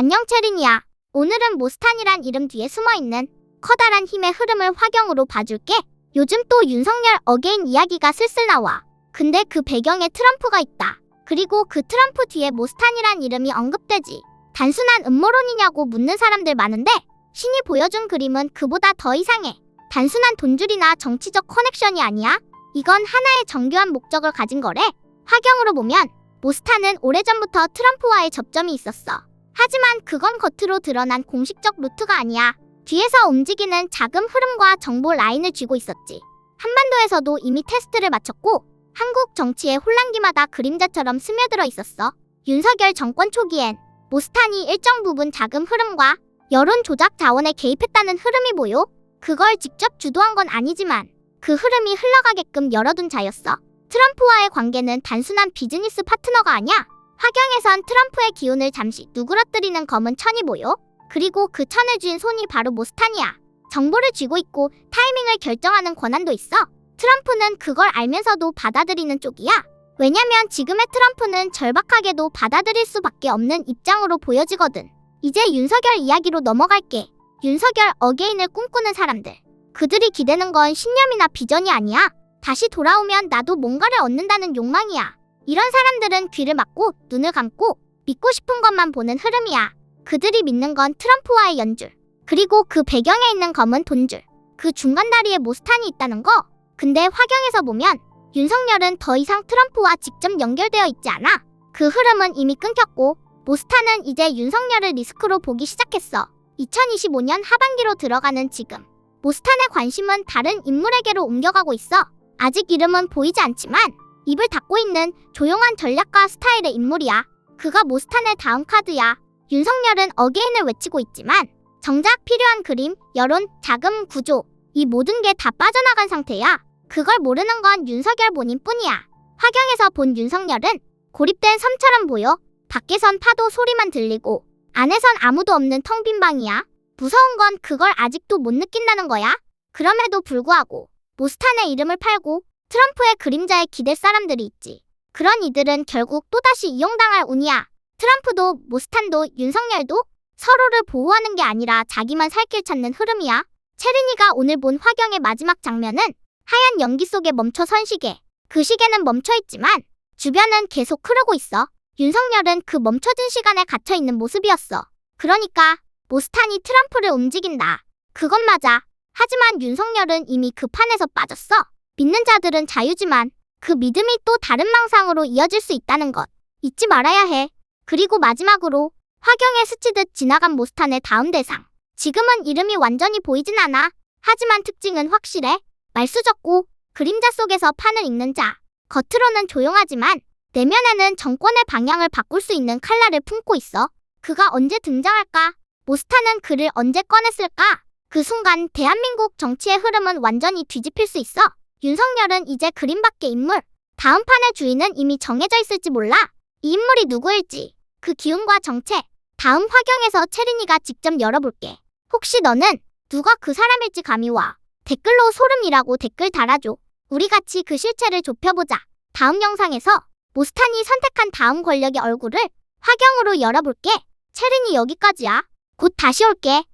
안녕 체린이야. 오늘은 모스탄이란 이름 뒤에 숨어있는 커다란 힘의 흐름을 화경으로 봐줄게. 요즘 또 윤석열 어게인 이야기가 슬슬 나와. 근데 그 배경에 트럼프가 있다. 그리고 그 트럼프 뒤에 모스탄이란 이름이 언급되지. 단순한 음모론이냐고 묻는 사람들 많은데 신이 보여준 그림은 그보다 더 이상해. 단순한 돈줄이나 정치적 커넥션이 아니야. 이건 하나의 정교한 목적을 가진 거래. 화경으로 보면 모스탄은 오래전부터 트럼프와의 접점이 있었어. 하지만 그건 겉으로 드러난 공식적 루트가 아니야. 뒤에서 움직이는 자금 흐름과 정보 라인을 쥐고 있었지. 한반도에서도 이미 테스트를 마쳤고 한국 정치의 혼란기마다 그림자처럼 스며들어 있었어. 윤석열 정권 초기엔 모스탄이 일정 부분 자금 흐름과 여론 조작 자원에 개입했다는 흐름이 보여. 그걸 직접 주도한 건 아니지만 그 흐름이 흘러가게끔 열어둔 자였어. 트럼프와의 관계는 단순한 비즈니스 파트너가 아니야. 화경에선 트럼프의 기운을 잠시 누그러뜨리는 검은 천이 보여. 그리고 그 천을 쥔 손이 바로 모스탄이야. 정보를 쥐고 있고 타이밍을 결정하는 권한도 있어. 트럼프는 그걸 알면서도 받아들이는 쪽이야. 왜냐면 지금의 트럼프는 절박하게도 받아들일 수밖에 없는 입장으로 보여지거든. 이제 윤석열 이야기로 넘어갈게. 윤석열 어게인을 꿈꾸는 사람들. 그들이 기대는 건 신념이나 비전이 아니야. 다시 돌아오면 나도 뭔가를 얻는다는 욕망이야. 이런 사람들은 귀를 막고 눈을 감고 믿고 싶은 것만 보는 흐름이야. 그들이 믿는 건 트럼프와의 연줄. 그리고 그 배경에 있는 검은 돈줄. 그 중간 다리에 모스탄이 있다는 거. 근데 화경에서 보면 윤석열은 더 이상 트럼프와 직접 연결되어 있지 않아. 그 흐름은 이미 끊겼고 모스탄은 이제 윤석열을 리스크로 보기 시작했어. 2025년 하반기로 들어가는 지금 모스탄의 관심은 다른 인물에게로 옮겨가고 있어. 아직 이름은 보이지 않지만 입을 닫고 있는 조용한 전략가 스타일의 인물이야. 그가 모스탄의 다음 카드야. 윤석열은 어게인을 외치고 있지만 정작 필요한 그림, 여론, 자금, 구조 이 모든 게 다 빠져나간 상태야. 그걸 모르는 건 윤석열 본인뿐이야. 화경에서 본 윤석열은 고립된 섬처럼 보여. 밖에선 파도 소리만 들리고 안에선 아무도 없는 텅 빈 방이야. 무서운 건 그걸 아직도 못 느낀다는 거야. 그럼에도 불구하고 모스탄의 이름을 팔고 트럼프의 그림자에 기댈 사람들이 있지. 그런 이들은 결국 또다시 이용당할 운이야. 트럼프도 모스탄도 윤석열도 서로를 보호하는 게 아니라 자기만 살 길 찾는 흐름이야. 체린이가 오늘 본 화경의 마지막 장면은 하얀 연기 속에 멈춰 선 시계. 그 시계는 멈춰 있지만 주변은 계속 흐르고 있어. 윤석열은 그 멈춰진 시간에 갇혀 있는 모습이었어. 그러니까 모스탄이 트럼프를 움직인다. 그건 맞아. 하지만 윤석열은 이미 그 판에서 빠졌어. 믿는 자들은 자유지만 그 믿음이 또 다른 망상으로 이어질 수 있다는 것 잊지 말아야 해. 그리고 마지막으로 화경에 스치듯 지나간 모스탄의 다음 대상. 지금은 이름이 완전히 보이진 않아. 하지만 특징은 확실해. 말수 적고 그림자 속에서 판을 읽는 자. 겉으로는 조용하지만 내면에는 정권의 방향을 바꿀 수 있는 칼날을 품고 있어. 그가 언제 등장할까? 모스탄은 그를 언제 꺼냈을까? 그 순간 대한민국 정치의 흐름은 완전히 뒤집힐 수 있어. 윤석열은 이제 그림 밖의 인물. 다음 판의 주인은 이미 정해져 있을지 몰라. 이 인물이 누구일지, 그 기운과 정체. 다음 화경에서 체린이가 직접 열어볼게. 혹시 너는 누가 그 사람일지 감이 와. 댓글로 소름이라고 댓글 달아줘. 우리 같이 그 실체를 좁혀보자. 다음 영상에서 모스탄이 선택한 다음 권력의 얼굴을 화경으로 열어볼게. 체린이 여기까지야. 곧 다시 올게.